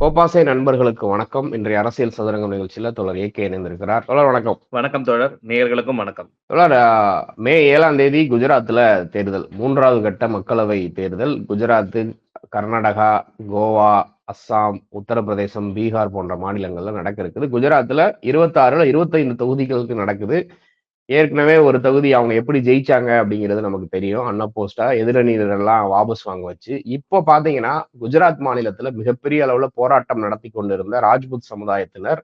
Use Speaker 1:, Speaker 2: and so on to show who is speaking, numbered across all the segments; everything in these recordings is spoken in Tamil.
Speaker 1: கோபாசை நண்பர்களுக்கு வணக்கம். இன்றைய அரசியல் சதுரங்கம் நிகழ்ச்சியில தொடர் ஏகே இணைந்திருக்கிறார். தொடர் வணக்கம்.
Speaker 2: வணக்கம் தோழர். நேயர்களுக்கும் வணக்கம்.
Speaker 1: தொடர் மே ஏழாம் தேதி குஜராத்ல தேர்தல் மூன்றாவது கட்ட மக்களவை தேர்தல். குஜராத் கர்நாடகா கோவா அஸ்ஸாம் உத்தரப்பிரதேசம் பீகார் போன்ற மாநிலங்கள்ல நடக்க இருக்குது. குஜராத்ல இருபத்தாறுல இருபத்தைந்து தொகுதிகளுக்கு நடக்குது. ஏற்கனவே ஒரு தொகுதி அவங்க எப்படி ஜெயிச்சாங்க அப்படிங்கிறது நமக்கு தெரியும். அன்ன போஸ்டா எதிரணியினரெல்லாம் வாபஸ் வாங்க வச்சு இப்போ பாத்தீங்கன்னா குஜராத் மாநிலத்துல மிகப்பெரிய அளவுல போராட்டம் நடத்தி கொண்டிருந்த ராஜ்புத் சமுதாயத்தினர்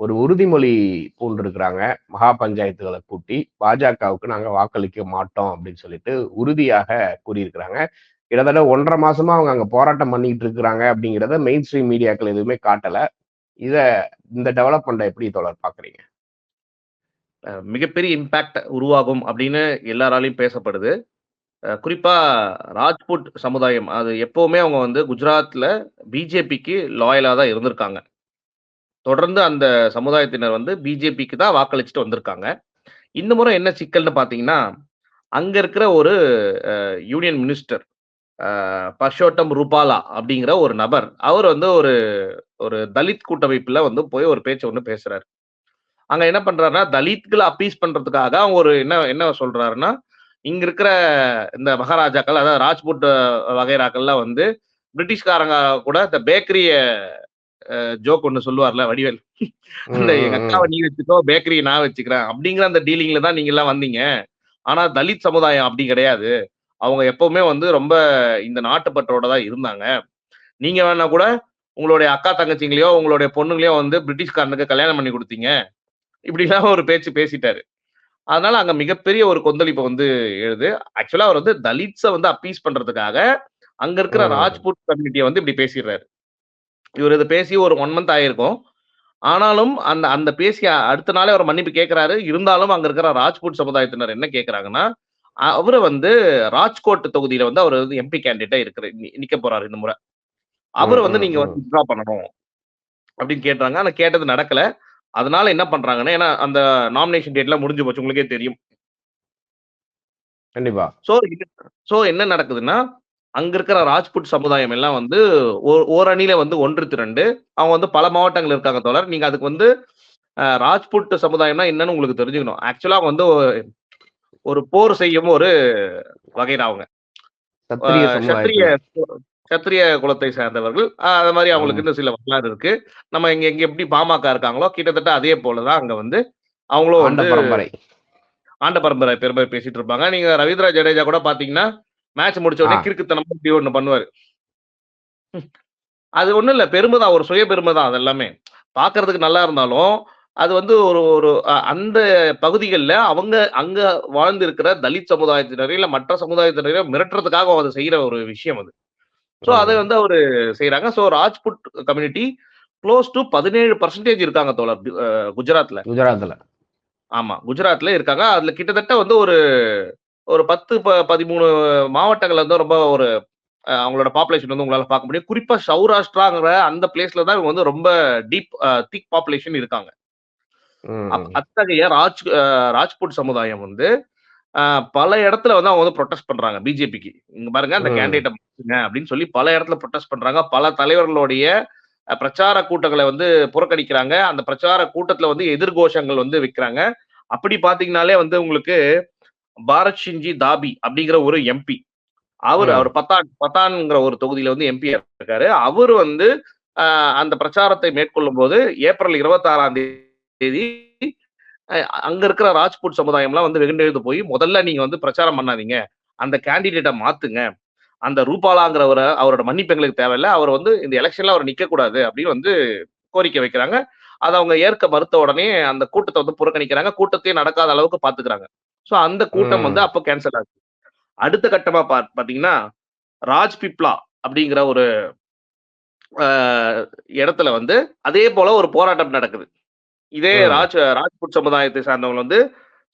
Speaker 1: ஒரு உறுதிமொழி பூண்டிருக்கிறாங்க. மகா பஞ்சாயத்துகளை கூட்டி பாஜகவுக்கு நாங்க வாக்களிக்க மாட்டோம் அப்படின்னு சொல்லிட்டு உறுதியாக கூறியிருக்கிறாங்க. கிட்டத்தட்ட ஒன்றரை மாசமா அவங்க அங்க போராட்டம் பண்ணிட்டு இருக்கிறாங்க அப்படிங்கிறத மெயின் ஸ்ட்ரீம் மீடியாக்கள் எதுவுமே காட்டல. இத இந்த டெவலப்மெண்ட்டை எப்படி தொடர் பாக்குறீங்க?
Speaker 2: மிகப்பெரிய இம்பேக்ட் உருவாகும் அப்படின்னு எல்லாராலையும் பேசப்படுது. குறிப்பாக குறிப்பா ராஜ்புட் சமுதாயம் அது எப்பவுமே அவங்க வந்து குஜராத்ல பிஜேபிக்கு லாயலா தான் இருந்திருக்காங்க. தொடர்ந்து அந்த சமுதாயத்தினர் வந்து பிஜேபிக்கு தான் வாக்களிச்சுட்டு வந்திருக்காங்க. இந்த முறை என்ன சிக்கல்னு பாத்தீங்கன்னா அங்க இருக்கிற ஒரு யூனியன் மினிஸ்டர் பர்ஷோட்டம் ரூபாலா அப்படிங்கிற ஒரு நபர் அவர் வந்து ஒரு ஒரு தலித் கூட்டமைப்புல வந்து போய் ஒரு பேச்சு ஒன்று பேசுறாரு. அங்க என்ன பண்றாருன்னா தலித்களை அப்பீஸ் பண்றதுக்காக அவங்க ஒரு என்ன என்ன சொல்றாருன்னா இங்க இருக்கிற இந்த மகாராஜாக்கள் அதாவது ராஜ்புட் வகைராக்கள்லாம் வந்து பிரிட்டிஷ்காரங்க கூட இந்த பேக்கரிய ஜோக் ஒன்று சொல்லுவார்ல வடிவேல். அந்த எங்க அக்காவை நீ வச்சுக்கோ பேக்கரியை நான் வச்சுக்கிறேன் அப்படிங்கிற அந்த டீலிங்ல தான் நீங்க எல்லாம் வந்தீங்க. ஆனா தலித் சமுதாயம் அப்படி கிடையாது. அவங்க எப்பவுமே வந்து ரொம்ப இந்த நாட்டுப்பற்றோட தான் இருந்தாங்க. நீங்க வேணா கூட உங்களுடைய அக்கா தங்கச்சிங்களையோ உங்களுடைய பொண்ணுங்களையோ வந்து பிரிட்டிஷ்காரனுக்கு கல்யாணம் பண்ணி கொடுத்தீங்க. இப்படிலாம் ஒரு பேச்சு பேசிட்டாரு. அதனால அங்க மிகப்பெரிய ஒரு கொந்தளிப்பு வந்து எழுது. ஆக்சுவலா அவர் வந்து தலித்ஸை வந்து அப்பீஸ் பண்றதுக்காக அங்க இருக்கிற. ராஜ்புட் கம்யூனிட்டியை வந்து இப்படி பேசிடுறாரு. இவர் இதை பேசி ஒரு ஒன் மந்த் ஆயிருக்கும். ஆனாலும் அந்த அந்த பேசி அடுத்த நாளே அவர் மன்னிப்பு கேட்கிறாரு. இருந்தாலும் அங்க இருக்கிற ராஜ்புட் சமுதாயத்தினர் என்ன கேட்கறாங்கன்னா அவரை வந்து ராஜ்கோட் தொகுதியில வந்து அவர் வந்து எம்பி கேண்டிடேட்டா இருக்கிற நிக்க போறாரு இந்த முறை. அவர் வந்து நீங்க வந்து வித்ரா பண்ணணும். அப்படின்னு கேட்டாங்க. ஆனா கேட்டது நடக்கல. அதனால என்ன பண்றாங்கன்னா ஏன்னா அந்த நாமினேஷன் டேட்லாம் முடிஞ்சு போச்சு உங்களுக்கே தெரியும்.
Speaker 1: கண்டிப்பா.
Speaker 2: சோ சோ என்ன நடக்குதுன்னா அங்க இருக்கிற ராஜ்புட் சமுதாயம் எல்லாம் வந்து ஓர் அணியில வந்து ஒன்று திரண்டு அவங்க வந்து பல மாவட்டங்கள் இருக்காங்க தோழர். நீங்க அதுக்கு வந்து ராஜ்புட் சமுதாயம்னா என்னன்னு உங்களுக்கு தெரிஞ்சுக்கணும். ஆக்சுவலா வந்து ஒரு- போர் செய்யும் ஒரு வகைரா அவங்க.
Speaker 1: சத்திரிய
Speaker 2: சத்திரிய குலத்தை சேர்ந்தவர்கள். அது மாதிரி அவங்களுக்கு இன்னும் சில வரலாறு இருக்கு. நம்ம இங்க இங்க எப்படி பாமக இருக்காங்களோ கிட்டத்தட்ட அதே போலதான் அங்க வந்து அவங்களும் வந்து ஆண்ட பரம்பரை பெருமை பேசிட்டு இருப்பாங்க. நீங்க ரவீந்திரா ஜடேஜா கூட பாத்தீங்கன்னா மேட்ச் முடிச்ச உடனே. கிறுக்குத்தனமா இப்படி ஒண்ணு பண்ணுவாரு. அது ஒண்ணும் இல்ல. பெருமை தான். ஒரு சுய பெருமை தான் அது எல்லாமே பாக்குறதுக்கு நல்லா இருந்தாலும் அது வந்து ஒரு ஒரு அந்த பகுதிகளில் அவங்க அங்க வாழ்ந்து இருக்கிற தலித் சமுதாயத்தினரை இல்ல மற்ற சமுதாயத்தினரை மிரட்டுறதுக்காக அதை செய்யற ஒரு விஷயம் அது. சோ அதை வந்து அவரு செய்யறாங்க so Rajput community close to பதினேழு பர்சன்டேஜ் இருக்காங்க தோழர் குஜராத்ல.
Speaker 1: குஜராத்ல.
Speaker 2: ஆமா குஜராத்ல இருக்காங்க. அதுல கிட்டத்தட்ட வந்து ஒரு ஒரு பத்து ப- பதிமூணு மாவட்டங்கள்ல வந்து ரொம்ப ஒரு அவங்களோட பாப்புலேஷன் வந்து உங்களால பார்க்க முடியும். குறிப்பா சௌராஷ்டிராங்கிற அந்த பிளேஸ்ல தான் இவங்க வந்து ரொம்ப டீப் திக் பாப்புலேஷன் இருக்காங்க. அத்தகைய ராஜ் ராஜ்புட் சமுதாயம் வந்து பல இடத்துல வந்து அவங்க வந்து ப்ரொடெஸ்ட் பண்றாங்க பிஜேபிக்கு. இங்க பாருங்க அந்த. கேண்டிடேட்டை அப்படின்னு சொல்லி பல இடத்துல ப்ரொடெஸ்ட் பண்றாங்க. பல தலைவர்களுடைய பிரச்சார கூட்டங்களை வந்து புறக்கணிக்கிறாங்க. அந்த பிரச்சார கூட்டத்துல வந்து எதிர்கோஷங்கள் வந்து வைக்கிறாங்க. அப்படி பாத்தீங்கன்னாலே வந்து உங்களுக்கு பாரத் ஷின்ஜி தாபி அப்படிங்கிற ஒரு எம்பி அவர். அவர் பத்தான் பத்தான்ங்கிற ஒரு தொகுதியில வந்து எம்பி இருக்காரு. அவர் வந்து அந்த பிரச்சாரத்தை மேற்கொள்ளும் போது ஏப்ரல் இருபத்தி ஆறாம் தேதி அங்க இருக்கிற ராஜ்புட் சமுதாயம்லாம் வந்து வெகுண்டெழுந்து போய் முதல்ல நீங்க வந்து பிரச்சாரம் பண்ணாதீங்க. அந்த கேண்டிடேட்டை மாத்துங்க. அந்த ரூபாலாங்கிறவரை அவரோட மன்னிப்பு எங்களுக்கு தேவையில்லை. அவர் வந்து இந்த எலெக்ஷன்ல அவர் நிக்க கூடாது அப்படின்னு வந்து கோரிக்கை வைக்கிறாங்க. அதை அவங்க ஏற்க மறுத்த உடனே அந்த கூட்டத்தை வந்து புறக்கணிக்கிறாங்க. கூட்டத்தையே நடக்காத அளவுக்கு பாத்துக்கிறாங்க. சோ அந்த கூட்டம். வந்து அப்போ கேன்சல் ஆகுது அடுத்த கட்டமா பா பாத்தீங்கன்னா ராஜ் பிப்லா அப்படிங்கிற ஒரு இடத்துல வந்து அதே போல ஒரு போராட்டம் நடக்குது. இதே. ராஜ் ராஜ்புட் சமுதாயத்தை சார்ந்தவங்க வந்து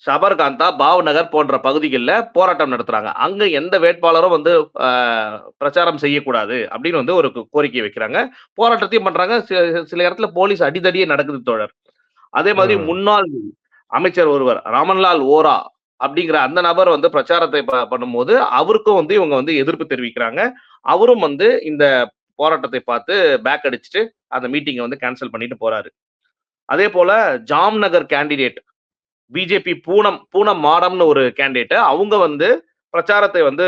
Speaker 2: சபர்காந்தா பாவ்நகர் போன்ற பகுதிகளில் போராட்டம் நடத்துறாங்க. அங்க எந்த வேட்பாளரும் வந்து பிரச்சாரம் செய்யக்கூடாது அப்படின்னு வந்து ஒரு கோரிக்கை வைக்கிறாங்க. போராட்டத்தையும் பண்றாங்க. சில இடத்துல போலீஸ் அடிதடியே நடக்குது தோழர். அதே மாதிரி. முன்னாள் அமைச்சர் ஒருவர் ராமன்லால் ஓரா அப்படிங்கிற அந்த நபர் வந்து பிரச்சாரத்தை பண்ணும்போது அவருக்கும் வந்து இவங்க வந்து எதிர்ப்பு தெரிவிக்கிறாங்க. அவரும் வந்து இந்த போராட்டத்தை பார்த்து பேக் அடிச்சுட்டு அந்த மீட்டிங்கை வந்து கேன்சல் பண்ணிட்டு போறாரு. அதே போல ஜாம்நகர் கேண்டிடேட் பிஜேபி பூனம் பூனம் மாடம்னு ஒரு கேண்டிடேட் அவங்க வந்து பிரச்சாரத்தை வந்து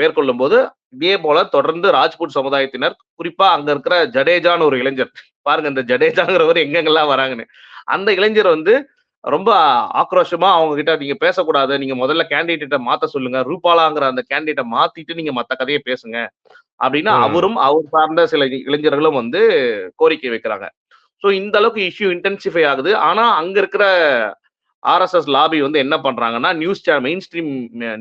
Speaker 2: மேற்கொள்ளும் போது இதே போல தொடர்ந்து ராஜ்புட் சமுதாயத்தினர் குறிப்பா அங்க இருக்கிற ஜடேஜான்னு ஒரு இளைஞர். பாருங்க இந்த ஜடேஜாங்கிறவர் எங்கெங்கெல்லாம் வராங்கன்னு. அந்த இளைஞர் வந்து ரொம்ப ஆக்ரோஷமா அவங்க கிட்ட நீங்க பேசக்கூடாது நீங்க முதல்ல கேண்டிடேட்டை மாத்த சொல்லுங்க. ரூபாலாங்கிற அந்த கேண்டிடேட்டை மாத்திட்டு நீங்க மத்த கதையை பேசுங்க. அப்படின்னு. அவரும் அவர் சார்ந்த சில இளைஞர்களும் வந்து கோரிக்கை வைக்கிறாங்க. ஸோ இந்த அளவுக்கு இஷ்யூ இன்டென்சிஃபை ஆகுது. ஆனா அங்க இருக்கிற ஆர்எஸ்எஸ் லாபி வந்து என்ன பண்றாங்கன்னா நியூஸ் மெயின் ஸ்ட்ரீம்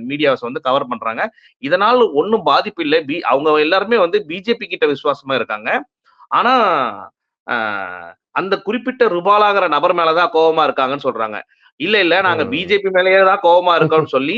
Speaker 2: மீடியாஸ் வந்து கவர் பண்றாங்க. இதனால் ஒன்றும் பாதிப்பு இல்லை. பி அவங்க எல்லாருமே வந்து பிஜேபி கிட்ட விசுவாசமா இருக்காங்க. ஆனா ஆஹ், அந்த குறிப்பிட்ட ருபாலாங்கிற நபர் மேலதான் கோவமா இருக்காங்கன்னு சொல்றாங்க. இல்ல இல்ல நாங்க
Speaker 1: ம்.
Speaker 2: பிஜேபி மேலேயே தான் கோவமா இருக்கோம்னு சொல்லி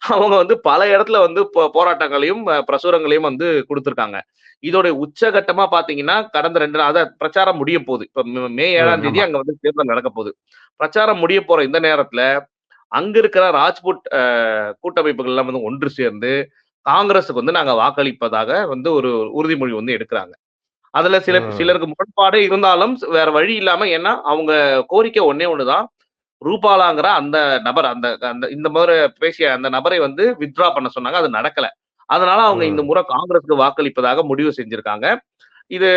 Speaker 2: அவங்க வந்து பல இடத்துல வந்து போராட்டங்களையும் பிரசுரங்களையும் வந்து கொடுத்திருக்காங்க. இதோட உச்சகட்டமா பாத்தீங்கன்னா கடந்த ரெண்டு நாள் அதான் பிரச்சாரம் முடிய போகுது. இப்ப மே- ஏழாம் தேதி. அங்க வந்து தேர்தல் நடக்க போகுது. பிரச்சாரம் முடிய போற இந்த நேரத்துல அங்க இருக்கிற ராஜ்புட் கூட்டமைப்புகள் எல்லாம் வந்து ஒன்று சேர்ந்து காங்கிரஸுக்கு வந்து நாங்க வாக்களிப்பதாக வந்து ஒரு உறுதிமொழி வந்து எடுக்கிறாங்க. அதுல சில. சிலருக்கு முரண்பாடு இருந்தாலும் வேற வழி இல்லாம ஏன்னா அவங்க கோரிக்கை ஒன்னே ஒண்ணுதான். ரூபாலாங்கிற அந்த நபர் அந்த அந்த இந்த மாதிரி பேசிய அந்த நபரை வந்து வித்ட்ரா பண்ண சொன்னாங்க. அது நடக்கல. அதனால அவங்க இந்த. முறை காங்கிரஸுக்கு வாக்களிப்பதாக முடிவு செஞ்சிருக்காங்க. இது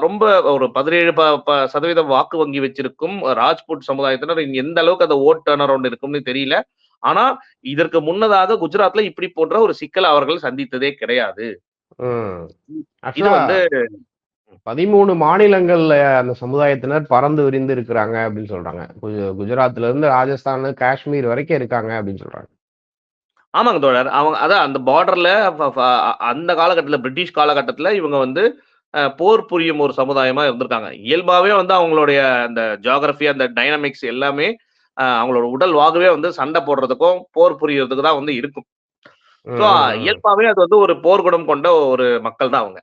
Speaker 2: ரொம்ப ஒரு பதினேழு சதவீதம் வாக்கு வங்கி வச்சிருக்கும் ராஜ்புட் சமுதாயத்தினர். இங்க எந்த அளவுக்கு அந்த ஓட் டர்ன் அரௌண்ட் இருக்கும்னு தெரியல. ஆனா இதற்கு முன்னதாக குஜராத்ல இப்படி போன்ற ஒரு சிக்கல் அவர்கள் சந்தித்ததே கிடையாது. இது வந்து
Speaker 1: பதிமூணு மாநிலங்கள்ல அந்த சமுதாயத்தினர் பறந்து விரிந்து இருக்கிறாங்க அப்படின்னு சொல்றாங்க. குஜ- குஜராத்ல இருந்து ராஜஸ்தான் காஷ்மீர் வரைக்கும் இருக்காங்க அப்படின்னு சொல்றாங்க.
Speaker 2: ஆமாங்க தோழர். அவங்க அதான் அந்த பார்டர்ல அந்த காலகட்டத்துல பிரிட்டிஷ் காலகட்டத்துல இவங்க வந்து போர் புரியும் ஒரு சமுதாயமா இருந்திருக்காங்க. இயல்பாவே வந்து அவங்களுடைய அந்த ஜியாகிரபி அந்த டைனமிக்ஸ் எல்லாமே அவங்களோட உடல் வாகவே வந்து சண்டை போடுறதுக்கும் போர் புரியறதுக்கு தான் வந்து இருக்கும். ஸோ. இயல்பாவே அது வந்து ஒரு போர் குணம் கொண்ட ஒரு மக்கள் தான் அவங்க.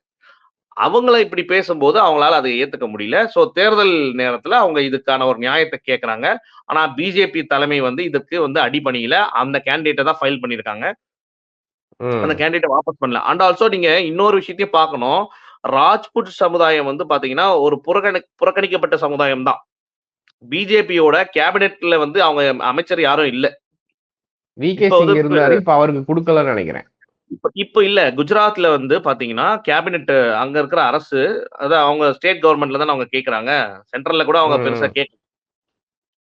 Speaker 2: அவங்கள இப்படி பேசும்போது அவங்களால அதை ஏத்துக்க முடியல. சோ தேர்தல் நேரத்துல அவங்க இதுக்கான ஒரு நியாயத்தை கேக்குறாங்க. ஆனா பிஜேபி தலைமை வந்து இதுக்கு வந்து அடிபணியில. அந்த கேண்டிடேட்டை தான் ஃபைல் பண்ணிருக்காங்க. அந்த கேண்டிடேட் வாபஸ் பண்ணல. அண்ட் ஆல்சோ நீங்க இன்னொரு விஷயத்தையும் பார்க்கணும். ராஜ்புட் சமுதாயம் வந்து பாத்தீங்கன்னா ஒரு புறக்கணி புறக்கணிக்கப்பட்ட சமுதாயம் தான். பிஜேபியோட கேபினெட்ல வந்து அவங்க அமைச்சர் யாரும் இல்ல.
Speaker 1: வி கே
Speaker 2: இப்ப வந்து
Speaker 1: சிங் இருந்தாரு. இப்ப அவருக்கு கொடுக்கலன்னு நினைக்கிறேன்.
Speaker 2: இப்ப இப்ப இல்ல. குஜராத்ல வந்து பாத்தீங்கன்னா கேபினெட் அங்க இருக்கிற அரசு அதான் அவங்க ஸ்டேட் கவர்மெண்ட்ல தான் அவங்க கேக்குறாங்க. சென்ட்ரல்ல கூட அவங்க. பெருசா கேட்க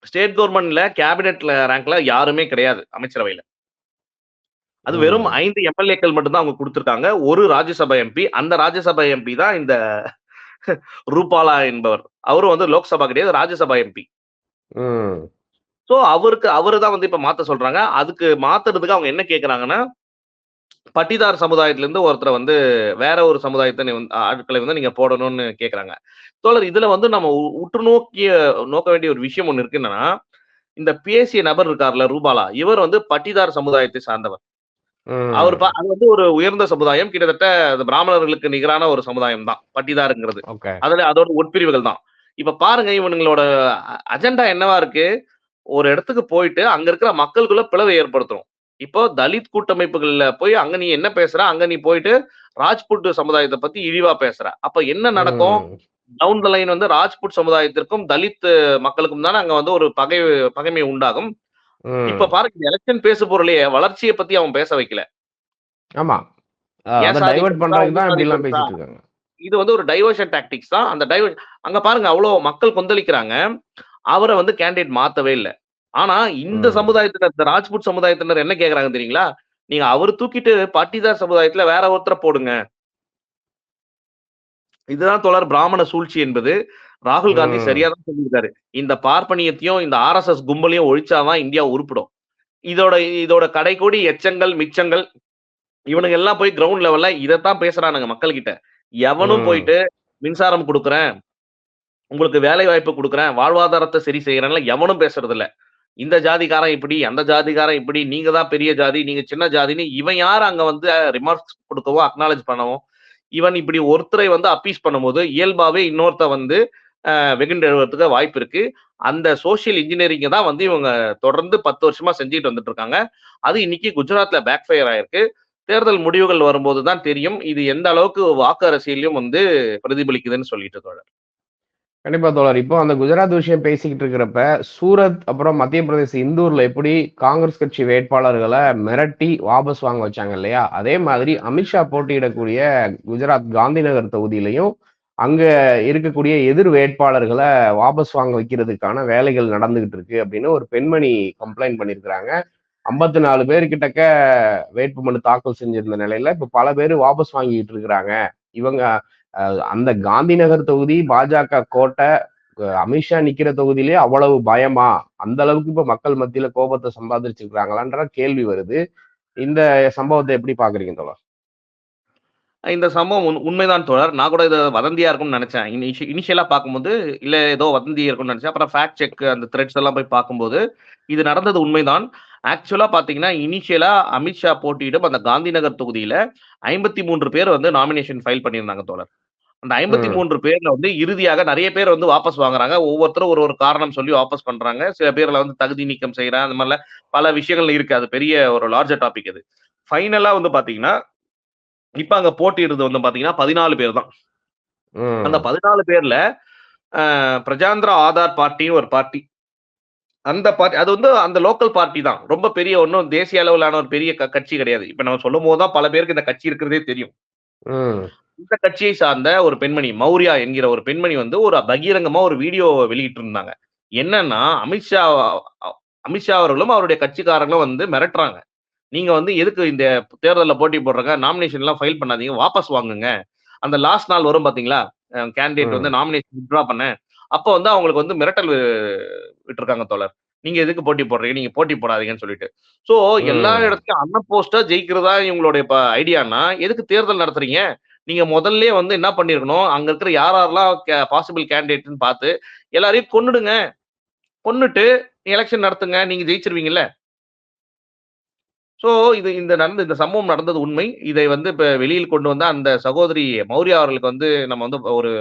Speaker 2: ஸ்டேட் கவர்மெண்ட்ல கேபினெட்ல ரேங்க்ல யாருமே கிடையாது அமைச்சரவையில. அது வெறும். ஐந்து எம்எல்ஏக்கள் மட்டும் தான் அவங்க கொடுத்திருக்காங்க. ஒரு ராஜ்யசபா எம்பி அந்த ராஜ்யசபா எம்பி தான் இந்த ரூபாலா என்பவர். அவரும் வந்து லோக்சபா கிடையாது ராஜ்யசபா எம்பி. சோ அவருக்கு அவரு தான் வந்து இப்ப மாத்த சொல்றாங்க. அதுக்கு மாத்துறதுக்கு அவங்க என்ன கேக்குறாங்கன்னா பட்டிதார் சமுதாயத்துல இருந்து ஒருத்தரை வந்து வேற ஒரு சமுதாயத்தை ஆட்களை வந்து நீங்க போடணும்னு கேக்குறாங்க. தோழர் இதுல வந்து நம்ம உற்று நோக்கிய நோக்க வேண்டிய ஒரு விஷயம் ஒண்ணு இருக்கு என்னன்னா இந்த பேசிய நபர் இருக்கார்ல ரூபாலா இவர் வந்து பட்டிதார் சமுதாயத்தை சார்ந்தவர். அவர் அது வந்து ஒரு உயர்ந்த சமுதாயம் கிட்டத்தட்ட பிராமணர்களுக்கு நிகரான ஒரு சமுதாயம் தான் பட்டிதாருங்கிறது. அதுல அதோட உட்பிரிவுகள் தான். இப்ப பாருங்க இவனுங்களோட அஜெண்டா என்னவா இருக்கு? ஒரு இடத்துக்கு போயிட்டு அங்க இருக்கிற மக்களுக்குள்ள பிளவை ஏற்படுத்தணும். இப்போ தலித் கூட்டமைப்புகள்ல போய் அங்க நீ என்ன பேசுற? அங்க நீ போயிட்டு ராஜ்புட் சமுதாயத்தை பத்தி இழிவா பேசுற. அப்ப என்ன நடக்கும். டவுன் த லைன் வந்து ராஜ்புட் சமுதாயத்திற்கும் தலித் மக்களுக்கும் தானே அங்க வந்து ஒரு பகை பகைமை உண்டாகும். இப்ப பாருங்க எலெக்ஷன் பேச பொருளையே வளர்ச்சியை பத்தி அவன் பேச வைக்கல.
Speaker 1: ஆமா.
Speaker 2: இது வந்து ஒரு டைவர்ஷன் டாக்டிக்ஸ் தான். அந்த டைவர் அங்க பாருங்க அவ்வளவு மக்கள் கொந்தளிக்கிறாங்க. அவரை வந்து கேண்டிடேட் மாத்தவே இல்லை. ஆனா இந்த. சமுதாயத்தினர் இந்த ராஜ்புட் சமுதாயத்தினர் என்ன கேக்குறாங்க தெரியுங்களா? நீங்க அவர் தூக்கிட்டு பாட்டிதார் சமுதாயத்துல வேற ஒருத்தரை போடுங்க. இதுதான் தொடர் பிராமண சூழ்ச்சி என்பது. ராகுல் காந்தி. சரியா தான் சொல்லியிருக்காரு. இந்த பார்ப்பனியத்தையும் இந்த ஆர்எஸ்எஸ் கும்பலையும் ஒழிச்சாதான் இந்தியா உருப்பிடும். இதோட இதோட கடைக்கோடி எச்சங்கள் மிச்சங்கள் இவனுங்க எல்லாம் போய் கிரவுண்ட் லெவல்ல இதைத்தான் பேசுறானுங்க மக்கள் கிட்ட எவனும். போயிட்டு மின்சாரம் கொடுக்குறேன் உங்களுக்கு வேலை வாய்ப்பு கொடுக்குறேன் வாழ்வாதாரத்தை சரி செய்யறேன்ல எவனும் பேசுறது இல்ல இந்த ஜாதிக்காரன் இப்படி அந்த ஜாதிக்காரன் இப்படி நீங்க தான் பெரிய ஜாதி நீங்க சின்ன ஜாதின்னு இவன் யார் அங்க வந்து ரிமார்க்ஸ் கொடுக்கவோ அக்னாலேஜ் பண்ணவோ இவன் இப்படி ஒருத்தரை வந்து அப்பீஸ் பண்ணும்போது இயல்பாவே இன்னொருத்த வந்து வெகுண்டு எழுவதுக்கு வாய்ப்பு இருக்கு அந்த சோஷியல் இன்ஜினியரிங்கை தான் வந்து இவங்க தொடர்ந்து பத்து வருஷமா செஞ்சுட்டு வந்துட்டு இருக்காங்க அது இன்னைக்கு குஜராத்ல பேக் ஃபயர் ஆயிருக்கு தேர்தல் முடிவுகள் வரும்போது தான் தெரியும். இது எந்த அளவுக்கு வாக்கு அரசியலையும் வந்து பிரதிபலிக்குதுன்னு சொல்லிட்டு தோழர்.
Speaker 1: கண்டிப்பா தோழர். இப்போ அந்த குஜராத் விஷயம் பேசிக்கிட்டு இருக்கிறப்ப, சூரத் அப்புறம் மத்திய பிரதேச இந்தூர்ல எப்படி காங்கிரஸ் கட்சி வேட்பாளர்களை மிரட்டி வாபஸ் வாங்க வச்சாங்க இல்லையா? அதே மாதிரி அமித்ஷா போட்டியிடக்கூடிய குஜராத் காந்திநகர் தொகுதியிலையும் அங்க இருக்கக்கூடிய எதிர் வேட்பாளர்களை வாபஸ் வாங்க வைக்கிறதுக்கான வேலைகள் நடந்துகிட்டு இருக்கு அப்படின்னு ஒரு பெண்மணி கம்ப்ளைண்ட் பண்ணியிருக்கிறாங்க. 54 பேர் கிட்டக்க வேட்புமனு தாக்கல் செஞ்சிருந்த நிலையில, இப்ப பல பேர் வாபஸ் வாங்கிட்டு இருக்கிறாங்க. இவங்க அந்த அந்த காந்திநகர் தொகுதி பாஜக கோட்டை, அமித்ஷா நிக்கிற தொகுதியிலே அவ்வளவு பயமா? அந்த அளவுக்கு இப்ப மக்கள் மத்தியில கோபத்தை சம்பாதிச்சிருக்கிறாங்களான்ற கேள்வி வருது. இந்த சம்பவத்தை எப்படி பாக்குறீங்க தோழர்?
Speaker 2: இந்த சம்பவம் உண் உண்மைதான் தோழர். நான் கூட இது வதந்தியா இருக்கும்னு நினைச்சேன் இனிஷியல் இனிஷியலா பார்க்கும்போது, இல்ல ஏதோ வதந்தி இருக்கும்னு நினைச்சேன் அப்புறம் ஃபேக்ட் செக் அந்த த்ரெட்ஸ் எல்லாம் போய் பார்க்கும்போது, இது நடந்தது உண்மைதான். ஆக்சுவலா பார்த்தீங்கன்னா, இனிஷியலா அமித்ஷா போட்டியிடும் அந்த காந்திநகர் தொகுதியில 53 பேர் வந்து நாமினேஷன் ஃபைல் பண்ணியிருந்தாங்க தோழர். அந்த
Speaker 1: ம்.
Speaker 2: 53 பேர்ல வந்து இறுதியாக நெறைய பேர் வந்து வாபஸ் வாங்குறாங்க. ஒவ்வொருத்தரும் ஒரு ஒரு காரணம் சொல்லி வாபஸ் பண்றாங்க. சில பேர்ல வந்து தகுதி நீக்கம் செய்றேன். அந்த மாரிலாம் பல விஷயங்கள் இருக்கு. அது பெரிய ஒரு லார்ஜர் டாபிக் அது. ஃபைனலா வந்து பார்த்தீங்கன்னா, இப்ப அங்க போட்டியிடுறது வந்து பார்த்தீங்கன்னா, 14 பேர் தான். அந்த. 14 பேர்ல பிரஜாந்திரா ஆதார் பார்ட்டின்னு ஒரு பார்ட்டி. அந்த பார்ட்டி அது வந்து அந்த லோக்கல் பார்ட்டி தான். ரொம்ப பெரிய ஒண்ணும் தேசிய அளவிலான ஒரு பெரிய கட்சி கிடையாது. இப்ப நம்ம சொல்லும்போது தான் பல பேருக்கு இந்த கட்சி இருக்கிறதே தெரியும். இந்த கட்சியை சார்ந்த ஒரு பெண்மணி, மௌரியா என்கிற ஒரு பெண்மணி வந்து ஒரு பகிரங்கமா ஒரு வீடியோ வெளியிட்டிருந்தாங்க. என்னன்னா, அமித்ஷா அமித்ஷா அவர்களும், அவருடைய கட்சிக்காரங்களும் வந்து மிரட்டுறாங்க. நீங்க வந்து எதுக்கு இந்த தேர்தல்ல போட்டி போடுறங்க? நாமினேஷன்லாம் ஃபைல் பண்ணாதீங்க. வாபஸ் வாங்குங்க. அந்த லாஸ்ட் நாள் வரும் பார்த்தீங்களா? அ கேண்டிடேட் வந்து. நாமினேஷன் வித்ட்ரா பண்ண. அப்ப வந்து அவங்களுக்கு வந்து மிரட்டல் விட்டுருக்காங்க தோழர். நீங்க எதுக்கு போட்டி போடுறீங்க? நீங்க போட்டி போடாதீங்கன்னு சொல்லிட்டு. ஸோ எல்லா. இடத்துலயும் அன்அப்போஸ்டா ஜெயிக்கிறதா இவங்களுடைய ப ஐடியான்னா, எதுக்கு தேர்தல் நடத்துறீங்க? நீங்க முதல்லயே வந்து என்ன பண்ணியிருக்கணும், அங்க இருக்கிற யார் யாரெல்லாம் பாசிபிள் கேண்டிடேட்ன்னு பார்த்து, எல்லாரையும் கொன்னுடுங்க. கொன்னுட்டு எலக்ஷன் நடத்துங்க. நீங்க ஜெயிச்சுருவீங்கல்ல. ஸோ இது இந்த நடந்த இந்த சம்பவம் நடந்தது உண்மை. இதை வந்து இப்ப வெளியில் கொண்டு வந்த அந்த சகோதரி மௌரியா அவர்களுக்கு வந்து நம்ம வந்து ஒரு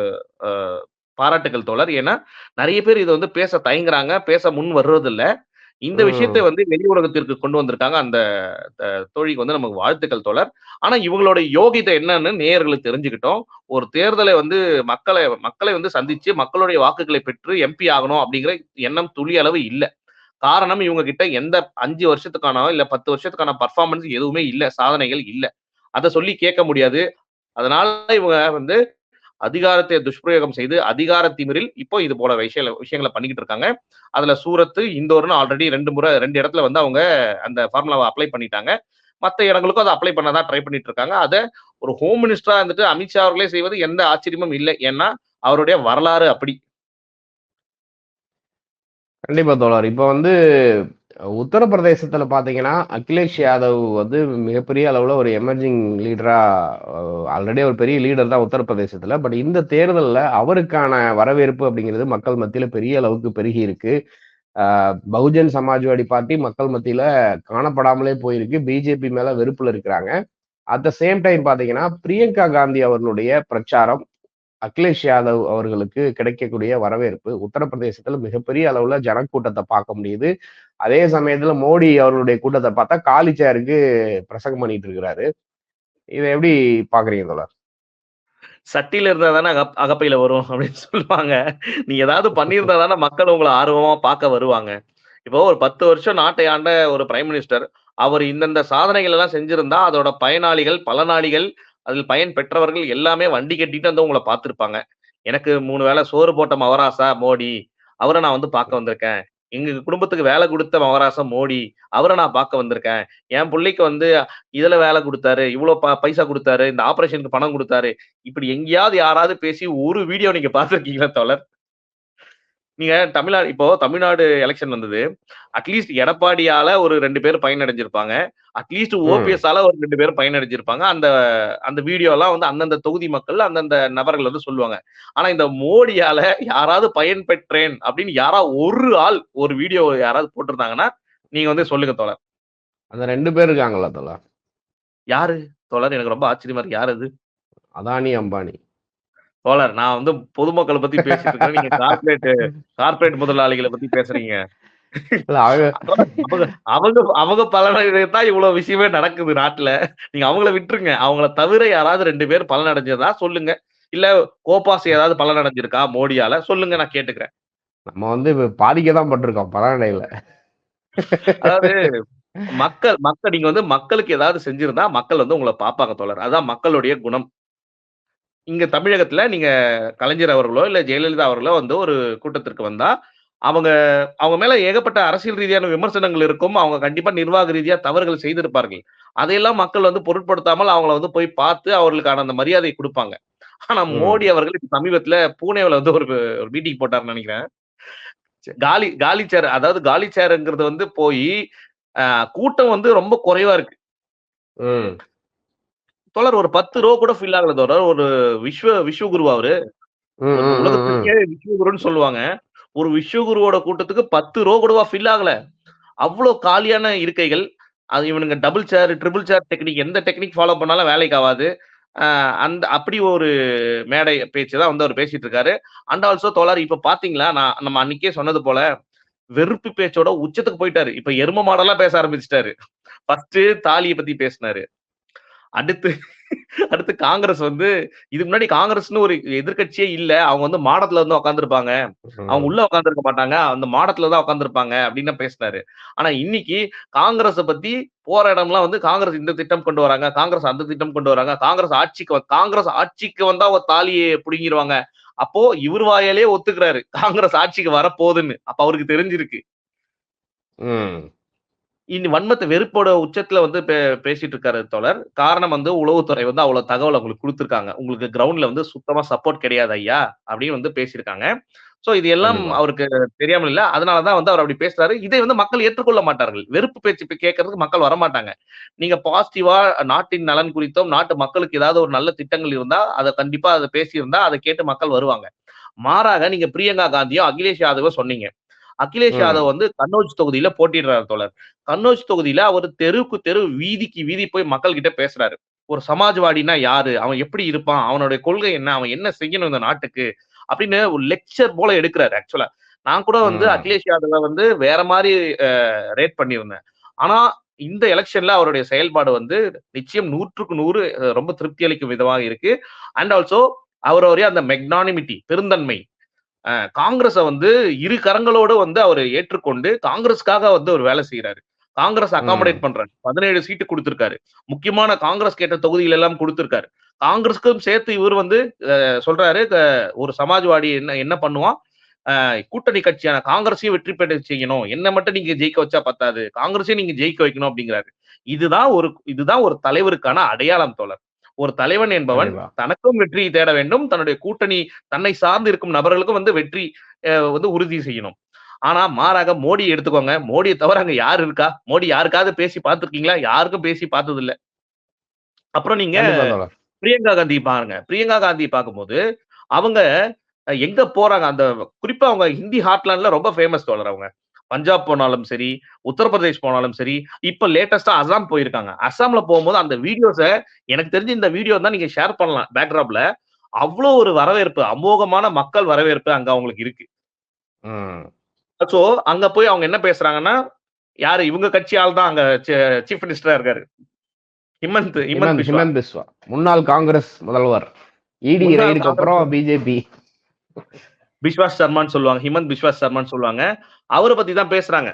Speaker 2: அ பாராட்டுக்கள் தோழர். ஏன்னா, நெறைய பேர் இத வந்து பேச தயங்குறாங்க. பேச முன் வர்றதில்ல. இந்த விஷயத்த. வந்து வெளி உலகத்திற்கு கொண்டு வந்திருக்காங்க. அந்த தோழிக்கு வந்து நமக்கு வாழ்த்துக்கள் தோழர். ஆனா இவங்களோட யோகிதை என்னன்னு நேயர்களுக்கு தெரிஞ்சுக்கிட்டோம். ஒரு தேர்தலை வந்து மக்கள மக்களை வந்து சந்திச்சு, மக்களுடைய வாக்குகளை பெற்று எம்பி ஆகணும் அப்படிங்கிற எண்ணம் துளி அளவு இல்ல. காரணம் இவங்க கிட்ட எந்த 5 வருஷத்துக்கான, இல்ல 10 வருஷத்துக்கான பெர்ஃபார்மன்ஸ் எதுவுமே இல்ல. சாதனைகள் இல்ல. அத சொல்லி கேட்க முடியாது. அதனால இவங்க வந்து அதிகாரத்தை துஷ்பிரயோகம் செய்து, அதிகார திமிரில் இப்போ இது போல விஷய விஷயங்களை பண்ணிக்கிட்டு இருக்காங்க. அதுல சூரத்து இந்தோர்னு ஆல்ரெடி ரெண்டு முறை ரெண்டு இடத்துல வந்து அவங்க அந்த ஃபார்முலாவை அப்ளை பண்ணிட்டாங்க. மற்ற இடங்களுக்கும் அதை அப்ளை பண்ணதான் ட்ரை பண்ணிட்டு இருக்காங்க. அதை ஒரு ஹோம் மினிஸ்டரா இருந்துட்டு அமித்ஷா அவர்களே செய்வது எந்த ஆச்சரியமும் இல்லை ஏன்னா, அவருடைய வரலாறு அப்படி.
Speaker 1: கண்டிப்பா தோழர். இப்ப வந்து உத்தரப்பிரதேசத்துல பார்த்தீங்கன்னா, அகிலேஷ் யாதவ் வந்து மிகப்பெரிய அளவுல ஒரு எமர்ஜிங் லீடரா ஆல்ரெடி ஒரு பெரிய லீடர் தான் உத்தரப்பிரதேசத்துல. பட் இந்த தேர்தல்ல அவருக்கான வரவேற்பு அப்படிங்கிறது மக்கள் மத்தியில பெரிய அளவுக்கு பெருகி இருக்கு. பகுஜன் சமாஜ்வாடி பார்ட்டி மக்கள் மத்தியில காணப்படாமலே போயிருக்கு. பிஜேபி மேல வெறுப்புல இருக்கிறாங்க. அட் த சேம் டைம் பார்த்தீங்கன்னா, பிரியங்கா காந்தி அவர்களுடைய பிரச்சாரம், அகிலேஷ் யாதவ் அவர்களுக்கு கிடைக்கக்கூடிய வரவேற்பு உத்தரப்பிரதேசத்துல மிகப்பெரிய அளவுல ஜனக்கூட்டத்தை பார்க்க முடியுது. அதே சமயத்துல மோடி அவர்களுடைய கூட்டத்தை பார்த்தா காலி சேருக்கு பிரசங்கம் பண்ணிட்டு இருக்கிறாரு. இதை எப்படி பார்க்குறீங்க தோழர்?
Speaker 2: சட்டியில இருந்தா தானே அகப் அகப்பையில வரும் அப்படின்னு சொல்லுவாங்க. நீ ஏதாவது பண்ணியிருந்தா தானே மக்கள் உங்களை ஆர்வமா பார்க்க வருவாங்க. இப்போ ஒரு 10 வருஷம் நாட்டை ஆண்ட ஒரு பிரைம் மினிஸ்டர், அவர் இந்தந்த சாதனைகள் எல்லாம் செஞ்சிருந்தா, அதோட பயனாளிகள், பலனாளிகள், அதில் பயன் பெற்றவர்கள் எல்லாமே வண்டி கட்டிட்டு வந்து உங்களை பார்த்துருப்பாங்க எனக்கு மூணு வேளை சோறு போட்ட மவராசா மோடி. அவரை நான் வந்து பார்க்க வந்திருக்கேன். எங்க குடும்பத்துக்கு வேலை கொடுத்த மவராசா மோடி. அவரை நான் பார்க்க வந்திருக்கேன். என் புள்ளைக்கு வந்து இதுல வேலை கொடுத்தாரு இவ்வளவு ப பைசா கொடுத்தாரு இந்த ஆபரேஷனுக்கு பணம் கொடுத்தாரு இப்படி எங்கேயாவது யாராவது பேசி ஒரு வீடியோ நீங்க பாத்துருக்கீங்களா தோழர்? நீங்க தமிழ்நாடு இப்போ தமிழ்நாடு எலக்ஷன் வந்தது. அட்லீஸ்ட் எடப்பாடியால ஒரு 2 பேர் பயனடைஞ்சிருப்பாங்க. அட்லீஸ்ட்
Speaker 1: ம்.
Speaker 2: ஓபிஎஸ்ஸால ஒரு 2 பேர் பயனடைஞ்சிருப்பாங்க. அந்த அந்த வீடியோலாம் வந்து அந்தந்த தொகுதி மக்கள், அந்தந்த நபர்கள் வந்து சொல்லுவாங்க. ஆனா இந்த மோடியால யாராவது பயன் பெற்றேன் அப்படின்னு யாரா ஒரு ஆள் ஒரு வீடியோ யாராவது போட்டிருந்தாங்கன்னா, நீங்க வந்து சொல்லுங்க தோழர்.
Speaker 1: அந்த 2 பேர் இருக்காங்கல்ல தோழர்.
Speaker 2: யாரு? தோழர் எனக்கு ரொம்ப ஆச்சரியமா இருக்கு. யார் அது?
Speaker 1: அதானி, அம்பானி.
Speaker 2: தோழர் நான் வந்து பொதுமக்கள பத்தி பேசிட்டு இருக்கிறேன். நீங்க கார்ப்பரேட் கார்ப்பரேட் முதலாளிகள பத்தி பேசுறீங்க.
Speaker 1: அவங்க
Speaker 2: அவங்க பலனடைதான் இவ்வளவு விஷயமே நடக்குது நாட்டுல. நீங்க அவங்கள விட்டுருங்க. அவங்கள தவிர யாராவது ரெண்டு பேர் பலன் அடைஞ்சதா சொல்லுங்க. இல்ல கோபாஸ் ஏதாவது பலன் அடைஞ்சிருக்கா மோடியால? சொல்லுங்க நான் கேட்டுக்கிறேன்.
Speaker 1: நம்ம வந்து பாதிக்க தான் பட்டிருக்கோம் பலனடையில.
Speaker 2: அதாவது மக்கள் மக்கள் நீங்க வந்து மக்களுக்கு ஏதாவது செஞ்சிருந்தா மக்கள் வந்து உங்களை பார்ப்பாங்க தோழர். அதான் மக்களுடைய குணம். இங்க தமிழகத்துல நீங்க கலைஞர் அவர்களோ இல்ல ஜெயலலிதா அவர்களோ வந்து ஒரு கூட்டத்திற்கு வந்தா அவங்க அவங்க மேல ஏகப்பட்ட அரசியல் ரீதியான விமர்சனங்கள் இருக்கும். அவங்க கண்டிப்பா நிர்வாக ரீதியா தவறுகள் செய்திருப்பார்கள். அதையெல்லாம் மக்கள் வந்து பொருட்படுத்தாமல் அவங்கள வந்து போய் பார்த்து அவர்களுக்கான அந்த மரியாதையை கொடுப்பாங்க. ஆனா. மோடி அவர்கள் இப்ப சமீபத்துல பூனேவுல வந்து ஒரு ஒரு மீட்டிங் போட்டாருன்னு நினைக்கிறேன். காலி காலி சேர் அதாவது காலி சேருங்கிறது வந்து போய் கூட்டம் வந்து ரொம்ப குறைவா இருக்கு. தோழர் ஒரு பத்து ரூபா கூட ஃபில் ஆகல தோழர். ஒரு விஸ்வ விஸ்வகுரு அவரு. உலகத்துக்கே விஸ்வகுருன்னு சொல்லுவாங்க. ஒரு விஸ்வகுருவோட கூட்டத்துக்கு பத்து ரூபா கூடவா ஃபில் ஆகல. அவ்வளவு காலியான இருக்கைகள். அது இவனுங்க double chair triple chair technique எந்த டெக்னிக் ஃபாலோ பண்ணாலும் வேலைக்கு ஆகாது. அந்த அப்படி ஒரு மேடை பேச்சு தான் வந்து அவர் பேசிட்டு இருக்காரு. அண்ட் ஆல்சோ தோழர் இப்ப பாத்தீங்களா? நான் நம்ம அன்னைக்கே சொன்னது போல வெறுப்பு பேச்சோட உச்சத்துக்கு போயிட்டாரு. இப்ப எரும மாடலா பேச ஆரம்பிச்சிட்டாரு. ஃபர்ஸ்ட் தாலியை பத்தி பேசினாரு. அடுத்து அடுத்து காங்கிரஸ் வந்து இதுக்கு முன்னாடி காங்கிரஸ்னு ஒரு எதிர்க்கட்சியே இல்ல. அவங்க வந்து மாடத்துல வந்து உட்காந்துருப்பாங்க அவங்க உள்ள உட்காந்துருக்க மாட்டாங்க. அந்த மாடத்துல தான் உட்காந்துருப்பாங்க அப்படின்னு பேசினாரு. ஆனா இன்னைக்கு காங்கிரஸ பத்தி போற இடம்லாம் வந்து காங்கிரஸ் இந்த திட்டம் கொண்டு வராங்க. காங்கிரஸ் அந்த திட்டம் கொண்டு வராங்க. காங்கிரஸ் ஆட்சிக்கு வ- காங்கிரஸ் ஆட்சிக்கு வந்தா ஒரு தாலியை புடுங்கிருவாங்க. அப்போ இவர் வாயாலே ஒத்துக்கிறாரு. காங்கிரஸ் ஆட்சிக்கு வரப்போகுதுன்னு. அப்ப அவருக்கு தெரிஞ்சிருக்கு. இனி வன்மத்தை வெறுப்போட உச்சத்துல வந்து பேசிட்டு இருக்காரு தோழர். காரணம் வந்து உளவுத்துறை வந்து அவ்வளவு தகவல் உங்களுக்கு கொடுத்துருக்காங்க. உங்களுக்கு கிரவுண்ட்ல வந்து சுத்தமா சப்போர்ட் கிடையாது ஐயா அப்படின்னு வந்து பேசியிருக்காங்க. சோ இது எல்லாம். அவருக்கு தெரியாமல் இல்ல. அதனாலதான் வந்து அவர் அப்படி பேசுறாரு. இதை வந்து மக்கள் ஏற்றுக்கொள்ள மாட்டார்கள். வெறுப்பு பேச்சு கேட்கறதுக்கு மக்கள் வரமாட்டாங்க. நீங்க பாசிட்டிவா நாட்டின் நலன் குறித்தும் நாட்டு மக்களுக்கு ஏதாவது ஒரு நல்ல திட்டங்கள் இருந்தா அதை கண்டிப்பா அதை பேசியிருந்தா அதை கேட்டு மக்கள் வருவாங்க. மாறாக நீங்க பிரியங்கா காந்தியோ அகிலேஷ் யாதவோ சொன்னீங்க. அகிலேஷ். யாதவ் வந்து கன்னோஜ் தொகுதியில போட்டிடுறாரு தோழர். கன்னோஜ் தொகுதியில அவர் தெருவுக்கு தெரு வீதிக்கு வீதி போய் மக்கள் கிட்ட பேசுறாரு. ஒரு சமாஜ்வாடினா யாரு? அவன் எப்படி இருப்பான்? அவனுடைய கொள்கை என்ன? அவன் என்ன செய்யணும் இந்த நாட்டுக்கு? அப்படின்னு ஒரு லெக்சர் போல எடுக்கிறாரு ஆக்சுவலா நான் கூட வந்து. அகிலேஷ் யாதவ வந்து வேற மாதிரி ரேட் பண்ணியிருந்தேன். ஆனா இந்த எலெக்ஷன்ல அவருடைய செயல்பாடு வந்து நிச்சயம் நூற்றுக்கு நூறு ரொம்ப திருப்தி அளிக்கும் விதமாக இருக்கு. அண்ட் ஆல்சோ அவருடைய அந்த மெக்னானிமிட்டி பெருந்தன்மை காங்கிரஸை வந்து இரு கரங்களோடு வந்து அவர் ஏற்றுக்கொண்டு காங்கிரஸ்க்காக வந்து ஒரு வேலை செய்யறாரு காங்கிரஸ் அகாமடேட் பண்றாரு. பதினேழு சீட்டு கொடுத்திருக்காரு. முக்கியமான காங்கிரஸ் கேட்ட தொகுதிகள் எல்லாம் கொடுத்திருக்காரு. காங்கிரஸ்க்கும் சேர்த்து இவர் வந்து சொல்றாரு ஒரு சமாஜ்வாடி என்ன என்ன பண்ணுவான்? கூட்டணி கட்சியான காங்கிரஸையும் வெற்றி பெற செய்யணும். என்ன மட்டும் நீங்க ஜெயிக்க வச்சா பத்தாது. காங்கிரஸையும் நீங்க ஜெயிக்க வைக்கணும் அப்படிங்கிறாரு. இதுதான் ஒரு இதுதான் ஒரு தலைவருக்கான அடையாளம் தோழர். ஒரு தலைவன் என்பவன். தனக்கும் வெற்றி தேட வேண்டும். தன்னுடைய கூட்டணி தன்னை சார்ந்து இருக்கும் நபர்களுக்கும் வந்து வெற்றி வந்து உறுதி செய்யணும். ஆனா மாறாக மோடி எடுத்துக்கோங்க. மோடியை தவிர அங்க யார் இருக்கா? மோடி யாருக்காவது பேசி பார்த்திருக்கீங்களா? யாருக்கும் பேசி பார்த்தது இல்ல அப்புறம் நீங்க. பிரியங்கா காந்தி பாருங்க. பிரியங்கா காந்தி பார்க்கும்போது அவங்க எங்க போறாங்க? அந்த குறிப்பா அவங்க ஹிந்தி ஹாட்லாண்ட்ல ரொம்ப ஃபேமஸ் தோழர் அவங்க. பஞ்சாப் போனாலும் சரி உத்தரப்பிரதேஷ் போனாலும் சரி இப்ப லேட்டஸ்டா அசாம் போயிருக்காங்க. அசாம்ல போகும்போது அந்த வீடியோஸ எனக்கு தெரிஞ்சு இந்த வீடியோ தான் நீங்க ஷேர் பண்ணலாம் பேக்ராப்ல அவ்வளவு ஒரு வரவேற்பு அமோகமான மக்கள் வரவேற்பு அங்க அவங்களுக்கு இருக்கு. சோ அங்க போய் அவங்க என்ன பேசுறாங்கன்னா யாரு? இவங்க கட்சி ஆள் தான் அங்க சீஃப் மினிஸ்டரா இருக்காரு. ஹிமந்த் ஹிமந்த்
Speaker 1: ஹிமந்த்
Speaker 2: பிஸ்வா.
Speaker 1: முன்னாள் காங்கிரஸ் முதல்வர். இடி
Speaker 2: முன்னாள்
Speaker 1: ரைடுக்கு அப்புறம் பிஜேபி
Speaker 2: பிஸ்வாஸ் சர்மான்னு சொல்லுவாங்க ஹிமந்த் பிஸ்வாஸ் சர்மான்னு சொல்லுவாங்க. அவரை பத்தி தான் பேசுறாங்க.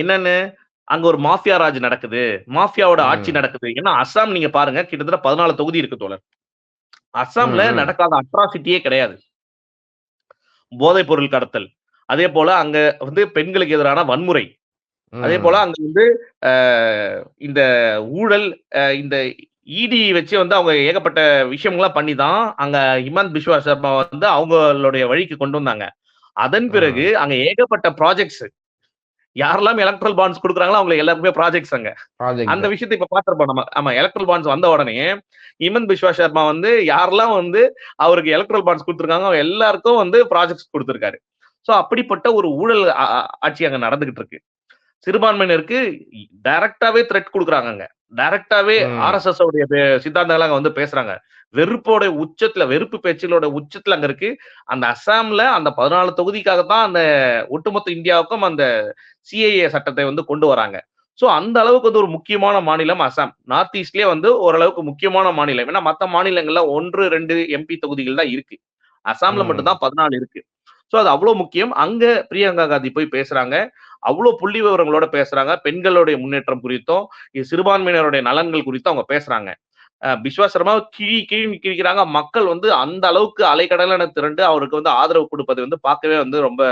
Speaker 2: என்னன்னு அங்க ஒரு மாஃபியா ராஜ் நடக்குது. மாஃபியாவோட. ஆட்சி நடக்குது. ஏன்னா அஸ்ஸாம் நீங்க பாருங்க கிட்டத்தட்ட பதினாலு தொகுதி இருக்கு தோழர். அஸ்ஸாம்ல. நடக்காத அட்ராசிட்டியே கிடையாது. போதைப் பொருள் கடத்தல். அதே போல அங்க வந்து பெண்களுக்கு எதிரான வன்முறை. அதே போல அங்க வந்து இந்த ஊழல் இந்த இடி வச்சு வந்து அவங்க ஏகப்பட்ட விஷயங்கள்லாம் பண்ணி தான் அங்க ஹிமந்த் பிஸ்வா சர்மா வந்து அவங்களுடைய வழிக்கு கொண்டு வந்தாங்க. அதன் பிறகு அங்க ஏகப்பட்ட ப்ராஜெக்ட்ஸ் யாரெல்லாம் எலக்ட்ரல் பாண்ட்ஸ் கொடுக்குறாங்களோ அவங்க எல்லாருக்குமே ப்ராஜெக்ட்ஸ் அங்க. அந்த விஷயத்தை இப்ப பாத்திருப்போம் நம்ம. ஆமா எலக்ட்ரல் பாண்ட்ஸ் வந்த உடனே ஹிமந்த் பிஸ்வா சர்மா வந்து யாரெல்லாம் வந்து அவருக்கு எலக்ட்ரல் பாண்ட்ஸ் கொடுத்துருக்காங்க அவங்க எல்லாருக்கும் வந்து ப்ராஜெக்ட்ஸ் கொடுத்துருக்காரு. சோ அப்படிப்பட்ட ஒரு ஊழல் ஆட்சி அங்க நடந்துகிட்டு இருக்கு. சிறுபான்மையினருக்கு டைரக்டாவே த்ரெட் கொடுக்குறாங்க டைரக்டாவே
Speaker 1: ம்.
Speaker 2: ஆர்எஸ்எஸ் உடைய பே- சித்தாந்தங்கள் அங்க வந்து பேசுறாங்க. வெறுப்போட உச்சத்துல வெறுப்பு பேச்சுகளோட உச்சத்துல அங்க இருக்கு. அந்த அஸ்ஸாம்ல அந்த பதினாலு தொகுதிக்காக தான் அந்த ஒட்டுமொத்த இந்தியாவுக்கும் அந்த சிஏஏ சட்டத்தை வந்து கொண்டு வராங்க. சோ அந்த அளவுக்கு வந்து ஒரு முக்கியமான மாநிலம் அசாம் நார்த் ஈஸ்ட்லயே வந்து ஓரளவுக்கு முக்கியமான மாநிலம். ஏன்னா மத்த மாநிலங்கள்ல ஒன்று ரெண்டு எம்பி தொகுதிகள் தான் இருக்கு. அசாம்ல. மட்டும்தான் பதினாலு இருக்கு. சோ அது அவ்வளவு முக்கியம். அங்க பிரியங்கா காந்தி போய் பேசுறாங்க. அவ்வளவு புள்ளி விவரங்களோட பேசுறாங்க. பெண்களுடைய முன்னேற்றம் குறித்தும் சிறுபான்மையினருடைய நலன்கள் குறித்தும் அவங்க பேசுறாங்க. பிஸ்வா சர்மா கிழி கிழி கிழிக்கிறாங்க மக்கள் வந்து அந்த அளவுக்கு அலைக்கடலான திரண்டு அவருக்கு வந்து ஆதரவு கொடுப்பது வந்து பார்க்கவே வந்து ரொம்ப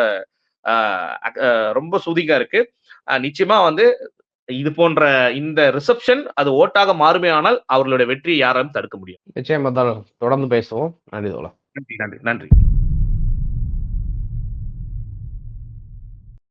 Speaker 2: ரொம்ப சுதிகா இருக்கு. நிச்சயமா வந்து இது போன்ற இந்த ரிசப்ஷன் அது ஓட்டாக மாறுமே ஆனால் அவர்களுடைய வெற்றியை யாராலும் தடுக்க முடியும்
Speaker 1: நிச்சயம் தொடர்ந்து பேசுவோம். நன்றி தோழா
Speaker 2: நன்றி நன்றி நன்றி.